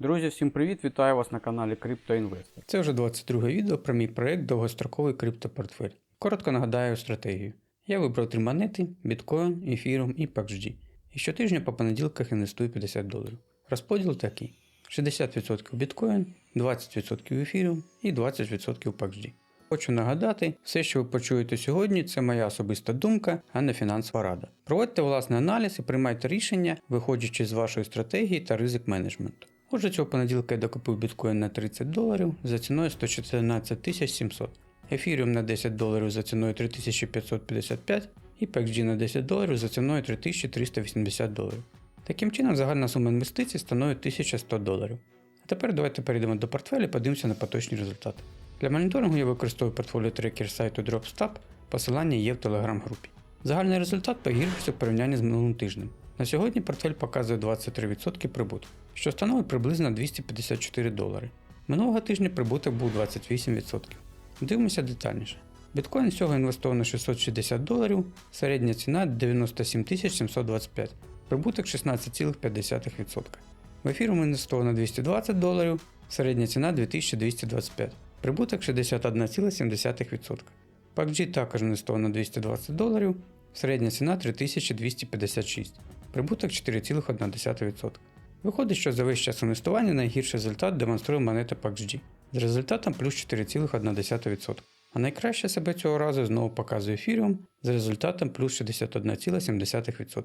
Друзі, всім привіт! Вітаю вас на каналі CryptoInvestor. Це вже 22 відео про мій проект довгостроковий криптопортфель. Коротко нагадаю стратегію. Я вибрав три монети: біткоін, ефірум і PAXG. І щотижня по понеділках інвестую 50 доларів. Розподіл такий: 60% біткоін, 20% ефірум і 20% PAXG. Хочу нагадати, все, що ви почуєте сьогодні, це моя особиста думка, а не фінансова рада. Проводьте власний аналіз і приймайте рішення, виходячи з вашої стратегії та ризик менеджменту. Отже, цього понеділка я докупив біткоін на 30 доларів за ціною 114 700, ефіріум на 10 доларів за ціною 3555 і PXG на 10 доларів за ціною 3380 доларів. Таким чином, загальна сума інвестицій становить 1100 доларів. А тепер давайте перейдемо до портфеля і подивимося на поточні результати. Для моніторингу я використовую портфоліо трекер сайту DropStab, посилання є в телеграм-групі. Загальний результат погіршився в порівнянні з минулим тижнем. На сьогодні портфель показує 23% прибутку, що становить приблизно 254 долари. Минулого тижня прибуток був 28%. Дивимося детальніше. Біткоін всього інвестовано 660 доларів, середня ціна 97 725, прибуток 16,5%. В ефірум інвестовано 220 доларів, середня ціна 2225, прибуток 61,7%. PAXG також інвестовано 220 доларів, середня ціна 3256, прибуток 4,1%. Виходить, що за весь час інвестування найгірший результат демонструє монета PAXG з результатом плюс 4,1%. А найкраще себе цього разу знову показує Ethereum з результатом плюс 61,7%.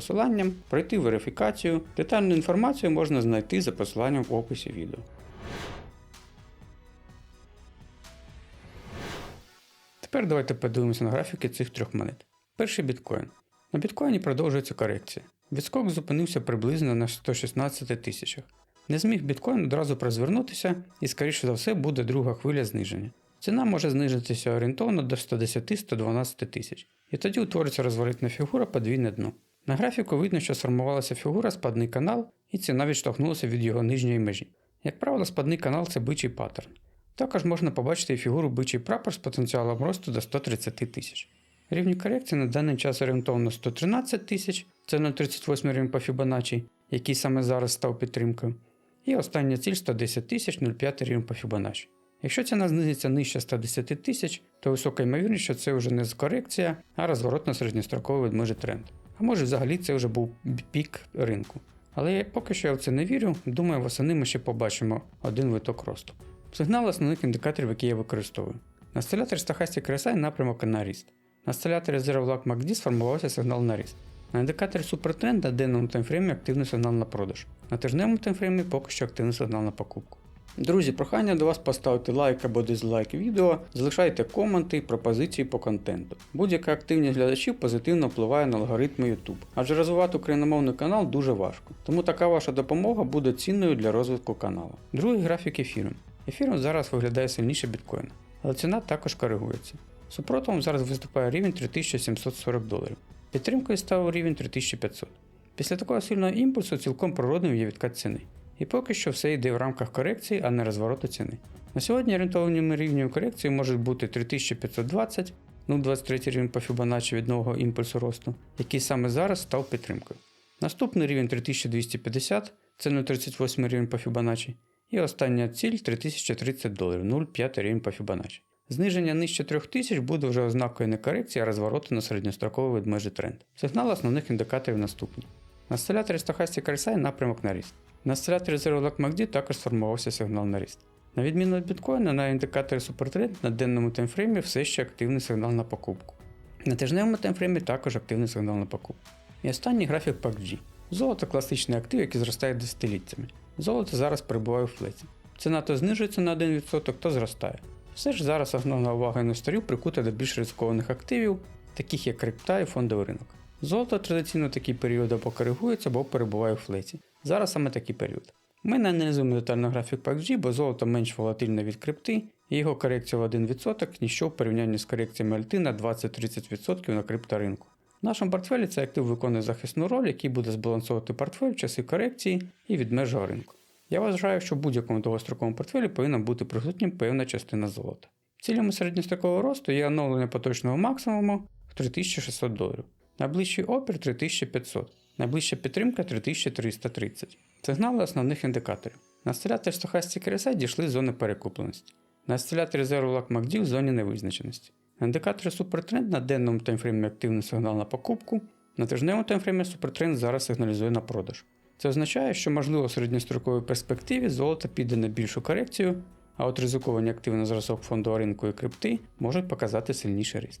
посиланням, пройти верифікацію. Детальну інформацію можна знайти за посиланням в описі відео. Тепер давайте подивимося на графіки цих трьох монет. Перший біткоін. На біткоїні продовжується корекція. Відскок зупинився приблизно на 116 тисячах. Не зміг біткоін одразу розвернутися і, скоріше за все, буде друга хвиля зниження. Ціна може знизитися орієнтовно до 110-112 тисяч, і тоді утвориться розворотна фігура подвійне дно. На графіку видно, що сформувалася фігура спадний канал, і ціна відштовхнулася від його нижньої межі. Як правило, спадний канал це бичий паттерн. Також можна побачити і фігуру бичий прапор з потенціалом росту до 130 тисяч. Рівні корекції на даний час орієнтовно 113 тисяч, це 0,38 рівень по Fibonacci, який саме зараз став підтримкою. І остання ціль 110 тисяч 0,5 рівень по Fibonacci. Якщо ціна знизиться нижче 110 тисяч, то висока ймовірність, що це вже не корекція, а розворотно середньостроковий ведмежий тренд. А може взагалі це вже був пік ринку. Але поки що я в це не вірю, думаю, восени ми ще побачимо один виток росту. Сигнал основних індикаторів, які я використовую. На стиляторі Stochastic RSI напрямок на ріст. На стиляторі Zero Lag MACD сформувався сигнал на ріст. На індикаторі на денному таймфреймі активний сигнал на продаж. На тижневому таймфреймі поки що активний сигнал на покупку. Друзі, прохання до вас поставити лайк або дизлайк відео, залишайте коменти і пропозиції по контенту. Будь-яка активність глядачів позитивно впливає на алгоритми YouTube, адже розвивати україномовний канал дуже важко. Тому така ваша допомога буде цінною для розвитку каналу. Другий графік ефіру. Ефіром зараз виглядає сильніше біткоїна, але ціна також коригується. Супротивом зараз виступає рівень 3740 доларів. Підтримкою став рівень 3500. Після такого сильного імпульсу цілком природним є відкат ціни. І поки що все йде в рамках корекції, а не розвороту ціни. На сьогодні орієнтованими рівнями корекції можуть бути 3520, ну 23 рівень по Fibonacci від нового імпульсу росту, який саме зараз став підтримкою. Наступний рівень 3250, це 0,38 рівень по Fibonacci, і остання ціль 3030 доларів, 0,5 рівень по Fibonacci. Зниження нижче 3000 буде вже ознакою не корекції, а розвороту на середньостроковий ведмежий тренд. Сигнал основних індикаторів наступні. На стиляторі Stochastic RSI напрямок на ріст. На стиляторі Zero Lag MACD також сформувався сигнал на ріст. На відміну від біткоїна, на індикаторі Supertrend на денному таймфреймі все ще активний сигнал на покупку. На тижневому таймфреймі також активний сигнал на покупку. І останній графік PAXG. Золото класичний актив, який зростає десятиліттями. Золото зараз перебуває у флеті. Ціна то знижується на 1%, то зростає. Все ж зараз основна увага інвесторів прикута до більш ризикованих активів, таких як крипта і фондовий ринок. Золото традиційно такий період або коригується, або перебуває у флеті. Зараз саме такий період. Ми не аналізуємо детально графік PUBG, бо золото менш волатильне від крипти, і його корекція в 1% ніщо в порівнянні з корекціями альти на 20-30% на крипторинку. В нашому портфелі цей актив виконує захисну роль, який буде збалансовувати портфель в часи корекції і від межого ринку. Я вважаю, що в будь-якому довгостроковому портфелі повинна бути присутня певна частина золота. Цілями середньострокового росту є оновлення поточного максимуму в 3600 доларів, найближчий опір 3500, найближча підтримка 3330. Сигнали основних індикаторів. На осциляторі Stochastic RSI дійшли з зони перекупленості. На осциляторі Zero Lag MACD в зоні невизначеності. На індикаторі супертренд на денному таймфреймі активний сигнал на покупку, на тижневому таймфреймі супертренд зараз сигналізує на продаж. Це означає, що можливо в середньостроковій перспективі золото піде на більшу корекцію, а от ризиковані активи на зразок фондового ринку і крипти можуть показати сильніший ріст.